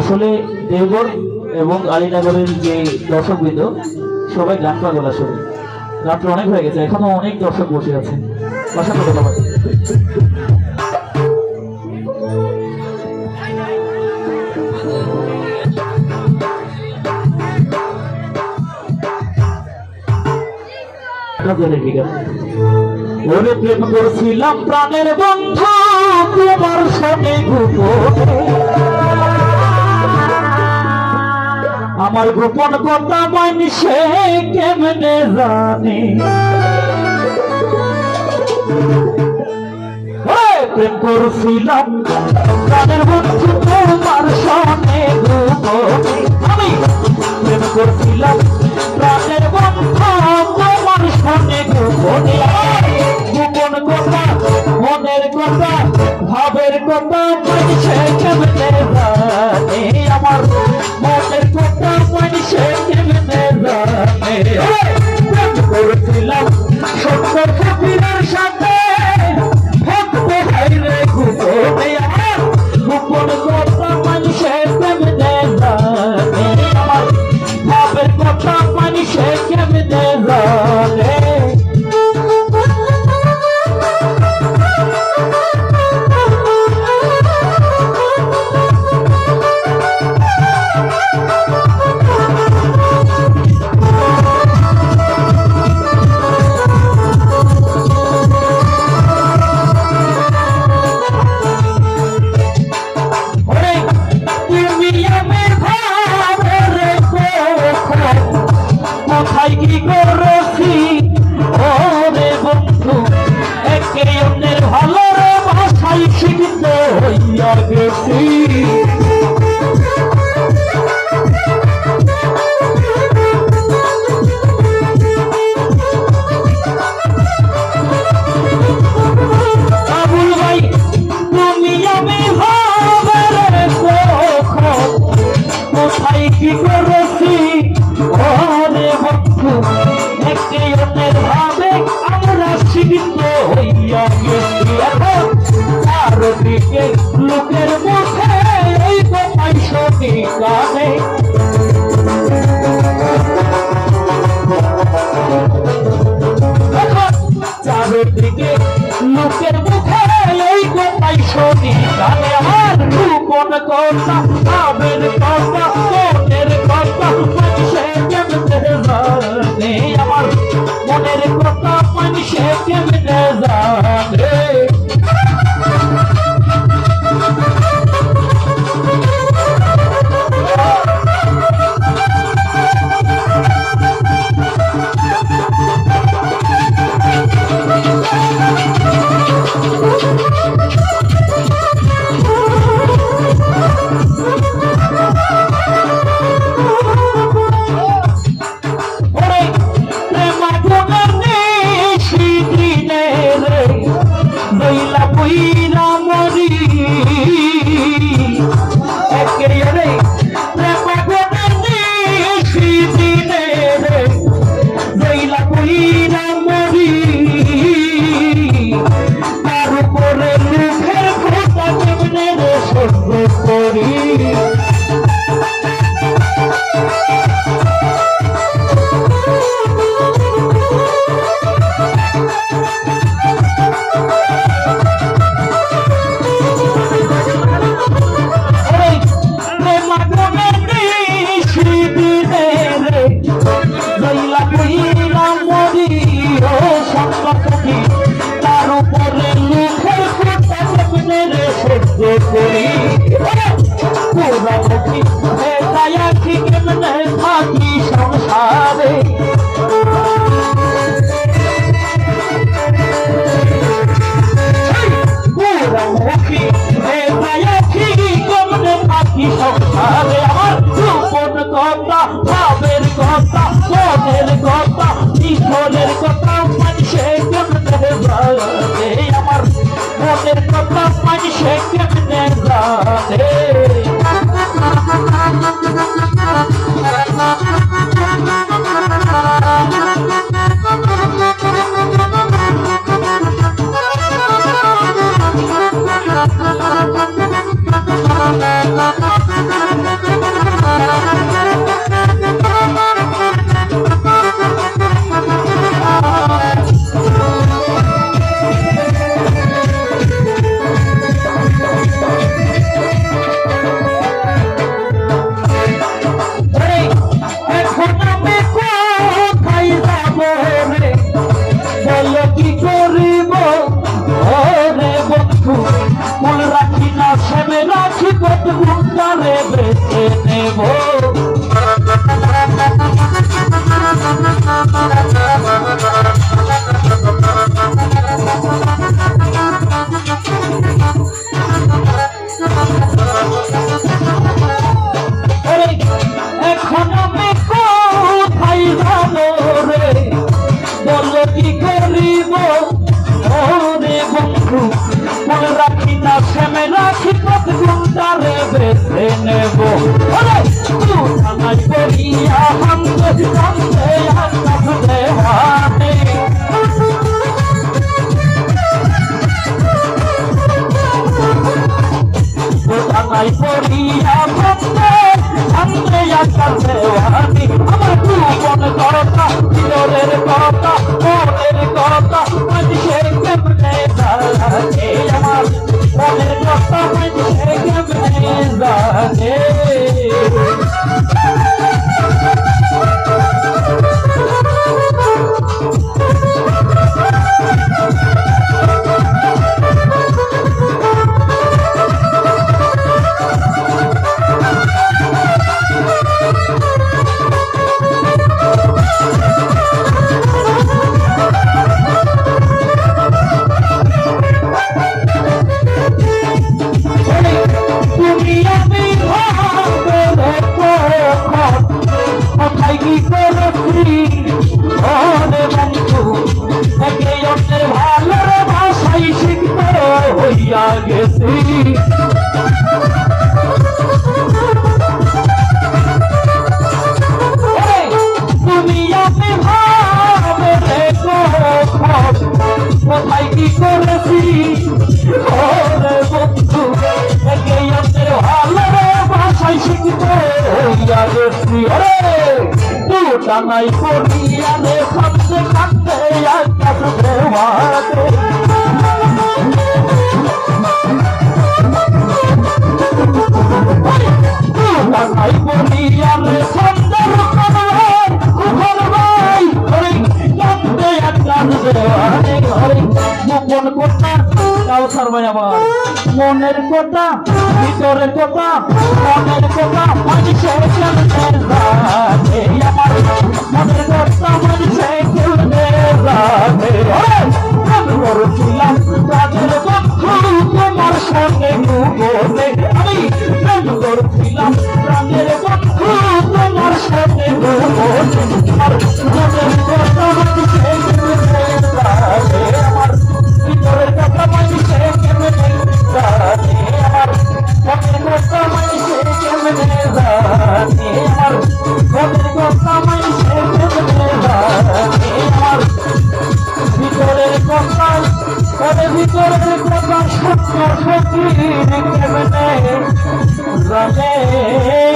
আসলে দেবর এবং আলীনগরের যে দর্শকবৃন্দ, সবাই গান বলা শুনে। রাত্রে অনেক হয়ে গেছে, এখনও অনেক দর্শক বসে আছে বাসা কথা প্রেম করছিলাম প্রাণের বন্ধু, তোমার সাথে আমার গোপন কথা মানি সে কেমনে জানে? প্রেম করছিলাম প্রাণের বন্ধু মনে কত মানুষের সত্য খাতিরা থেকে লোকের মুখে এই কথাই সতী কানে চারদিকে লোকের মুখে এই কথাই সতী কানে আমার কোন কথা আবের Coco. Mr. Papa, my shake up in that গুন্ডারে বেছে নেব থানায় পড়িয়া হামতে হামতে আকাশ দেওয়ানে কোথায় পড়িয়া ভাবতে ভাবতে আকার দেওয়ানি আমার জীবন কথা চিরের কথা মনের কথা দুটা নাই করিয়া রে কাঁদতে কাঁদতে আকাশ দেওয়াতে নাই বলিয়া রে হরি কাঁদতে আকাশ দেওয়াতে কাউসার ভাই আমার মনের কোটা ভিতরের কোটা মনের কোটা মানুষের কেমনে মনের কোটা মানুষের কেমনে জানে। আমি সত্য সত্যি কেমনে জানে